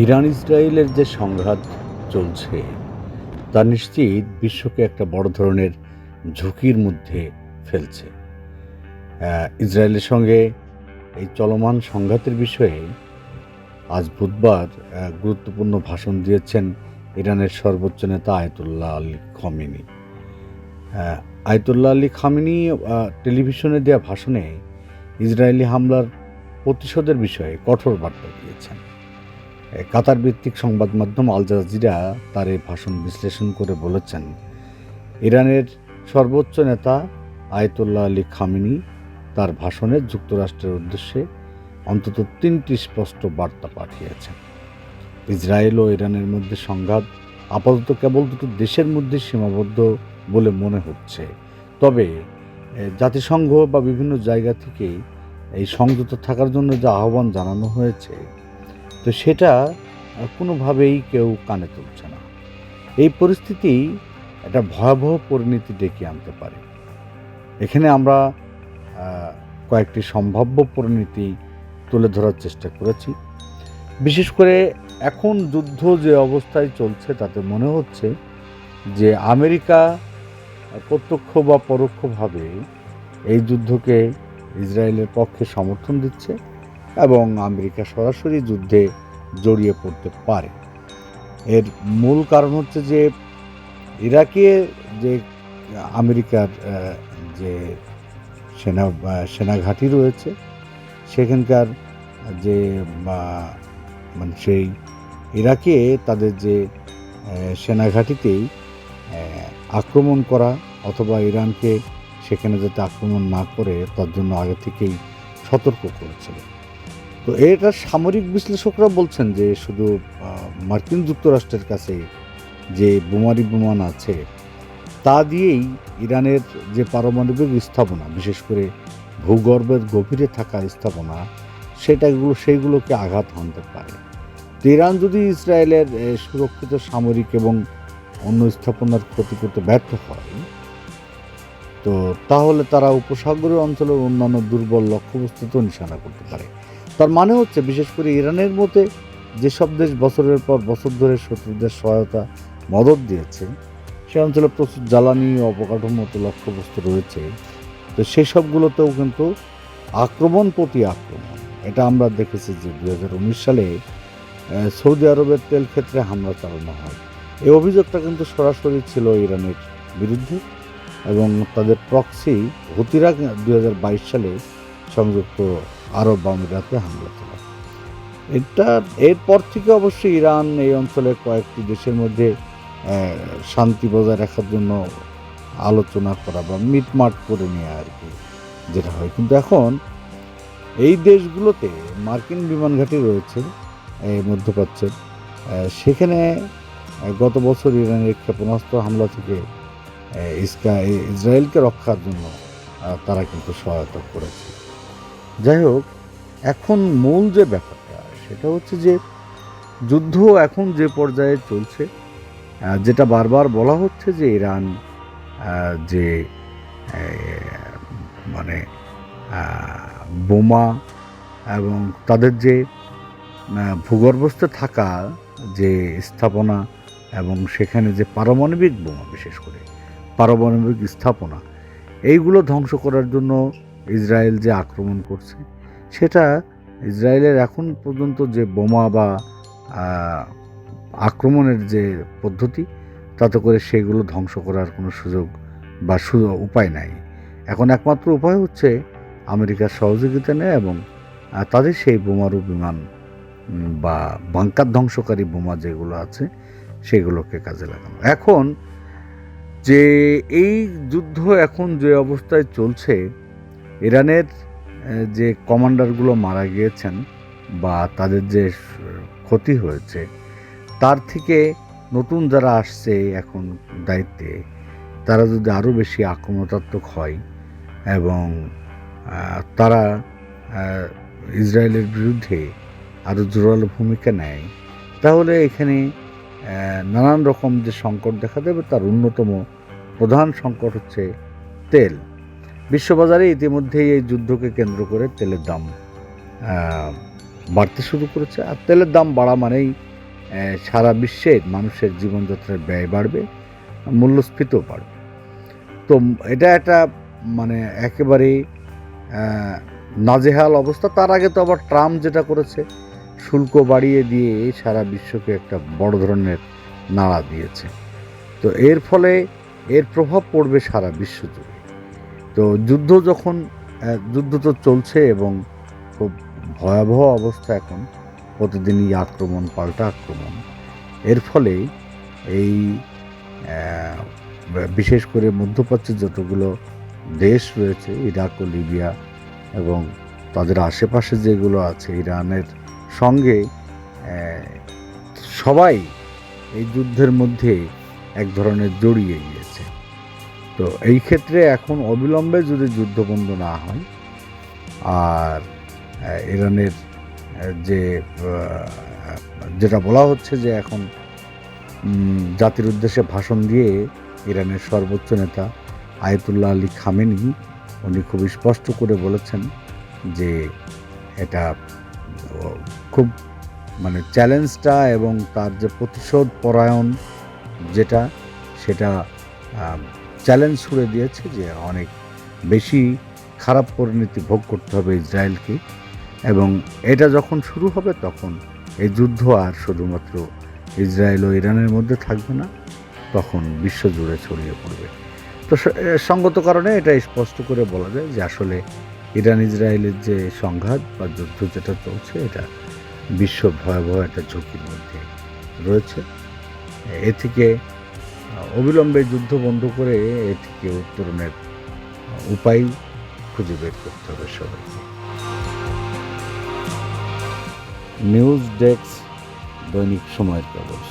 Iran ইসরায়েলের যে সংঘাত চলছে, তা নিশ্চিত বিশ্বকে একটা বড় ধরনের ঝুঁকির মধ্যে ফেলছে। ইসরায়েলের সঙ্গে এই চলমান সংঘাতের বিষয়ে আজ বুধবার গুরুত্বপূর্ণ ভাষণ দিয়েছেন ইরানের সর্বোচ্চ নেতা Ayatollah Ali Khamenei. Ayatollah Ali Khamenei টেলিভিশনে দেওয়া ভাষণে ইসরায়েলি হামলার প্রতিশোধের বিষয়ে কঠোর বার্তা দিয়েছেন। কাতার ভিত্তিক সংবাদ মাধ্যম আল জাজিরা তার এই ভাষণ বিশ্লেষণ করে বলেছেন, ইরানের সর্বোচ্চ নেতা আয়তুল্লাহ আলী খামিনি তার ভাষণে যুক্তরাষ্ট্রের উদ্দেশ্যে অন্তত তিনটি স্পষ্ট বার্তা পাঠিয়েছেন। ইসরায়েল ও ইরানের মধ্যে সংঘাত আপাতত কেবল দুটো দেশের মধ্যে সীমাবদ্ধ বলে মনে হচ্ছে। তবে জাতিসংঘ বা বিভিন্ন জায়গা থেকে এই সংযত থাকার জন্য যে আহ্বান জানানো হয়েছে তো সেটা কোনোভাবেই কেউ কানে তুলছে না। এই পরিস্থিতি একটা ভয়াবহ পরিণতি ডেকে আনতে পারে। এখানে আমরা কয়েকটি সম্ভাব্য পরিণতি তুলে ধরার চেষ্টা করেছি। বিশেষ করে এখন যুদ্ধ যে অবস্থায় চলছে, তাতে মনে হচ্ছে যে আমেরিকা প্রত্যক্ষ বা পরোক্ষভাবে এই যুদ্ধকে ইসরায়েলের পক্ষে সমর্থন দিচ্ছে। এবং আমেরিকা সরাসরি যুদ্ধে জড়িয়ে পড়তে পারে। এর মূল কারণ হচ্ছে যে ইরাকে যে আমেরিকার যে সেনা সেনাঘাঁটি রয়েছে, সেখানকার যে মানে সেই ইরাকে তাদের যে সেনাঘাঁটিতেই আক্রমণ করা অথবা ইরানকে সেখানে যাতে আক্রমণ না করে তার জন্য আগে থেকেই সতর্ক করেছিল। তো এটা সামরিক বিশ্লেষকরা বলছেন যে শুধু মার্কিন যুক্তরাষ্ট্রের কাছে যে বোমারি বিমান আছে, তা দিয়েই ইরানের যে পারমাণবিক স্থাপনা, বিশেষ করে ভূগর্ভের গভীরে থাকা স্থাপনা সেটাগুলো সেইগুলোকে আঘাত হানতে পারে। তো ইরান যদি ইসরায়েলের সুরক্ষিত সামরিক এবং অন্য স্থাপনার ক্ষতি করতে ব্যর্থ হয় তো তাহলে তারা উপসাগরীয় অঞ্চলের অন্যান্য দুর্বল লক্ষ্যবস্তুতেও নিশানা করতে পারে। তার মানে হচ্ছে, বিশেষ করে ইরানের মতে, যেসব দেশ বছরের পর বছর ধরে শত্রুদের সহায়তা মদত দিয়েছে, সে অঞ্চলে প্রচুর জ্বালানি ও অবকাঠামোগত লক্ষ্যবস্তু রয়েছে। তো সেই সবগুলোতেও কিন্তু আক্রমণ প্রতি আক্রমণ। এটা আমরা দেখেছি যে দু হাজার উনিশ সালে সৌদি আরবের তেল ক্ষেত্রে হামলা চালানো হয়। এই অভিযোগটা কিন্তু সরাসরি ছিল ইরানের বিরুদ্ধে। এবং তাদের প্রক্সি হুতিরা দু হাজার বাইশ সালে সংযুক্ত আরব আমিরাতে হামলা চালায়। এটা, এরপর থেকে অবশ্যই ইরান এই অঞ্চলের কয়েকটি দেশের মধ্যে শান্তি বজায় রাখার জন্য আলোচনা করা বা মিটমাট করে নেওয়া আর কি যেটা হয়। কিন্তু এখন এই দেশগুলোতে মার্কিন বিমান ঘাঁটি রয়েছে মধ্যপ্রাচ্যের। সেখানে গত বছর ইরানের ক্ষেপণাস্ত্র হামলা থেকে ইসরায়েলকে রক্ষার জন্য তারা কিন্তু সহায়তা করেছে। যাই হোক, এখন মূল যে ব্যাপারটা, সেটা হচ্ছে যে যুদ্ধ এখন যে পর্যায়ে চলছে যেটা বারবার বলা হচ্ছে যে ইরান যে মানে বোমা এবং তাদের যে ভূগর্ভস্থে থাকা যে স্থাপনা এবং সেখানে যে পারমাণবিক বোমা, বিশেষ করে পারমাণবিক স্থাপনা। এইগুলো ধ্বংস করার জন্য ইসরায়েল যে আক্রমণ করছে, সেটা ইসরায়েলের এখন পর্যন্ত যে বোমা বা আক্রমণের যে পদ্ধতি, তাতে করে সেগুলো ধ্বংস করার কোনো সুযোগ বা উপায় নাই। এখন একমাত্র উপায় হচ্ছে আমেরিকার সহযোগিতা নেয় এবং তাদের সেই বোমারু বিমান বা বাংকার ধ্বংসকারী বোমা যেগুলো আছে, সেগুলোকে কাজে লাগানো। এখন যে এই যুদ্ধ এখন যে অবস্থায় চলছে, ইরানের যে কমান্ডারগুলো মারা গিয়েছেন বা তাদের যে ক্ষতি হয়েছে, তার থেকে নতুন যারা আসছে এখন দায়িত্বে, তারা যদি আরও বেশি আক্রমণাত্মক হয় এবং তারা ইসরায়েলের বিরুদ্ধে আরও জোরালো ভূমিকা নেয়, তাহলে এখানে নানান রকম যে সংকট দেখা দেবে তার অন্যতম প্রধান সংকট হচ্ছে তেল। বিশ্ববাজারে ইতিমধ্যেই এই যুদ্ধকে কেন্দ্র করে তেলের দাম বাড়তে শুরু করেছে। আর তেলের দাম বাড়া মানেই সারা বিশ্বের মানুষের জীবনযাত্রার ব্যয় বাড়বে মূল্যস্ফীতিও বাড়বে। তো এটা একটা মানে একেবারে আহ, নাজেহাল অবস্থা। তার আগে তো আবার ট্রাম্প যেটা করেছে শুল্ক বাড়িয়ে দিয়ে সারা বিশ্বকে একটা বড় ধরনের নাড়া দিয়েছে। তো এর ফলে এর প্রভাব পড়বে সারা বিশ্ব জুড়ে। তো যুদ্ধ যখন যুদ্ধ তো চলছে এবং খুব ভয়াবহ অবস্থা এখন, প্রতিদিনই আক্রমণ, পাল্টা আক্রমণ। এর ফলে এই বিশেষ করে মধ্যপ্রাচ্যের যতগুলো দেশ রয়েছে, ইরাক ও লিবিয়া এবং তাদের আশেপাশে যেগুলো আছে, ইরানের সঙ্গে সবাই এই যুদ্ধের মধ্যে এক ধরনের জড়িয়ে গিয়েছে। তো এই ক্ষেত্রে এখন অবিলম্বে যদি যুদ্ধ বন্ধ না হয়, আর ইরানের যে যেটা বলা হচ্ছে যে এখন জাতির উদ্দেশ্যে ভাষণ দিয়ে ইরানের সর্বোচ্চ নেতা আয়তুল্লাহ আলী খামেনি, উনি খুব স্পষ্ট করে বলেছেন যে এটা খুব মানে চ্যালেঞ্জটা এবং তার যে প্রতিশোধ পরায়ণ যেটা, সেটা চ্যালেঞ্জ ছুড়ে দিয়েছে যে অনেক বেশি খারাপ পরিণতি ভোগ করতে হবে ইসরায়েলকে এবং এটা যখন শুরু হবে তখন এই যুদ্ধ আর শুধুমাত্র ইসরায়েল ও ইরানের মধ্যে থাকবে না, তখন বিশ্বজুড়ে ছড়িয়ে পড়বে। তো সঙ্গত কারণে এটা স্পষ্ট করে বলা যায় যে আসলে ইরান ইসরায়েলের যে সংঘাত বা যুদ্ধ যেটা চলছে, এটা বিশ্ব ভয়াবহ একটা ঝুঁকির মধ্যে রয়েছে। এ থেকে অবিলম্বে যুদ্ধ বন্ধ করে এ থেকে উত্তরণের উপায় খুঁজে বের করতে হবে সবাইকে। নিউজ ডেস্ক দৈনিক সময়ের কাগজ